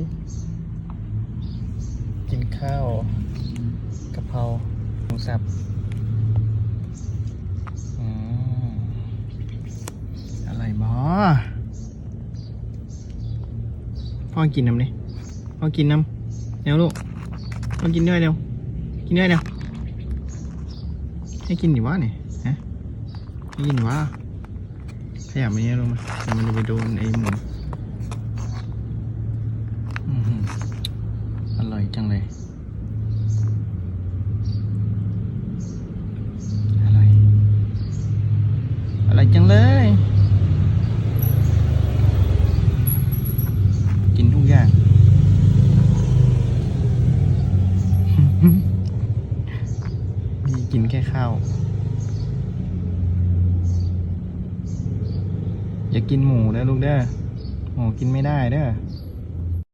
ิ กินข้าวกะเพราหมูสับอืมอะไรบอพ่อกินน้ำดิพ่อกินน้ำเร็วลูกพ่อกินด้วยเร็ว กินด้วยเร็วให้กินดิวะเนี่ยฮะให้กินวะขยับมาเนี่ยลงมามันจะไปโดนไอ้หมูอื้อหืออร่อย จังเลยอร่อยอร่อยจังเลย กินทุกอย่างมีกินแค่ข้าว อย่ากินหมูนะลูกเด้อ หมูกินไม่ได้เด้อ